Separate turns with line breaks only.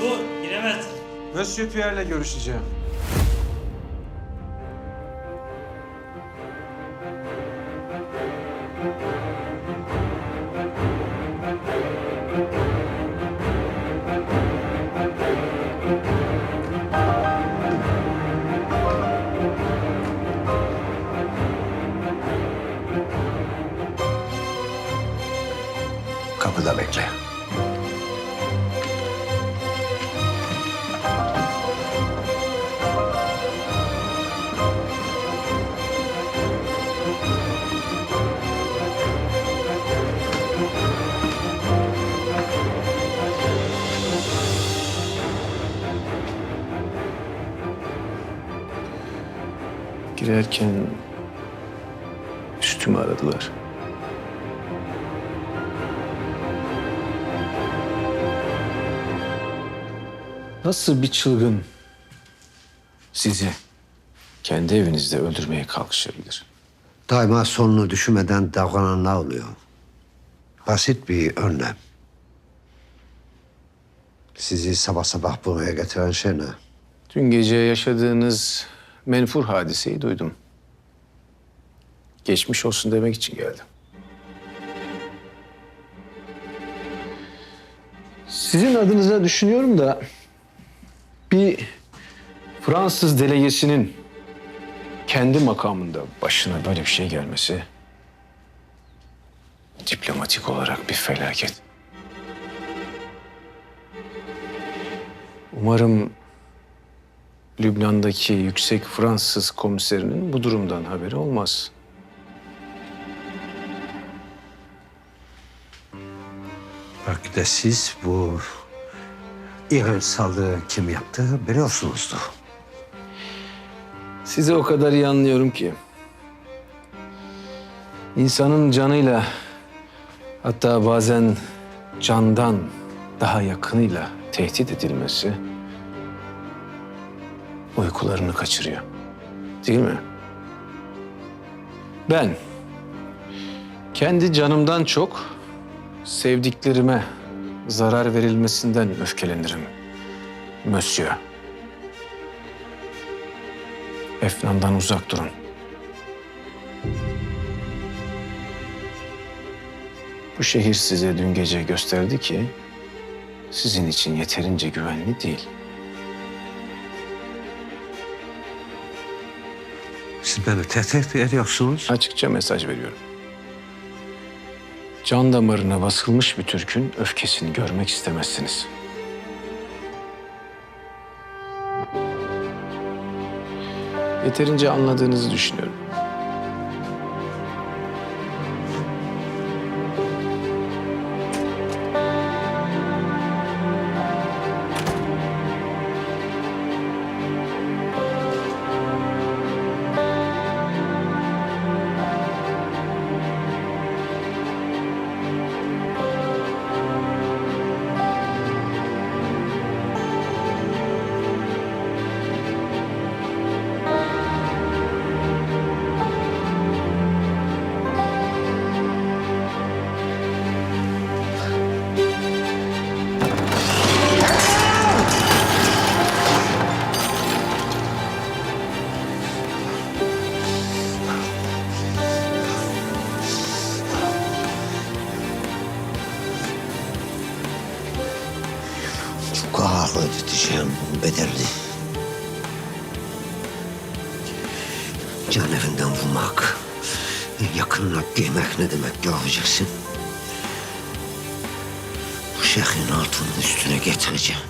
Dur, giremezsin.
Monsieur Pierre'le görüşeceğim.
Kapıda bekle.
Girerken üstümü aradılar. Nasıl bir çılgın sizi kendi evinizde öldürmeye kalkışabilir?
Daima sonunu düşünmeden davrananlar oluyor. Basit bir önlem. Sizi sabah sabah buraya getiren şey ne?
Dün gece yaşadığınız menfur hadiseyi duydum. Geçmiş olsun demek için geldim. Sizin adınıza düşünüyorum da bir Fransız delegesinin kendi makamında başına böyle bir şey gelmesi diplomatik olarak bir felaket. Umarım Lübnan'daki yüksek Fransız komiserinin bu durumdan haberi olmaz.
Belki de siz bu İran saldırı kim yaptı biliyorsunuzdur.
Sizi o kadar iyi anlıyorum ki. İnsanın canıyla hatta bazen candan daha yakınıyla tehdit edilmesi uykularını kaçırıyor. Değil mi? Ben kendi canımdan çok sevdiklerime zarar verilmesinden öfkelenirim. Monsieur. Efnan'dan uzak durun. Bu şehir size dün gece gösterdi ki sizin için yeterince güvenli değil.
Beni tehdit ediyorsunuz.
Açıkça mesaj veriyorum. Can damarına basılmış bir Türk'ün öfkesini görmek istemezsiniz. Yeterince anladığınızı düşünüyorum.
Ağır ödeteceğim bunun bedelini. Can evinden vurmak, yakınına giymek ne demek göreceksin. Bu şehrin altının üstüne getireceğim.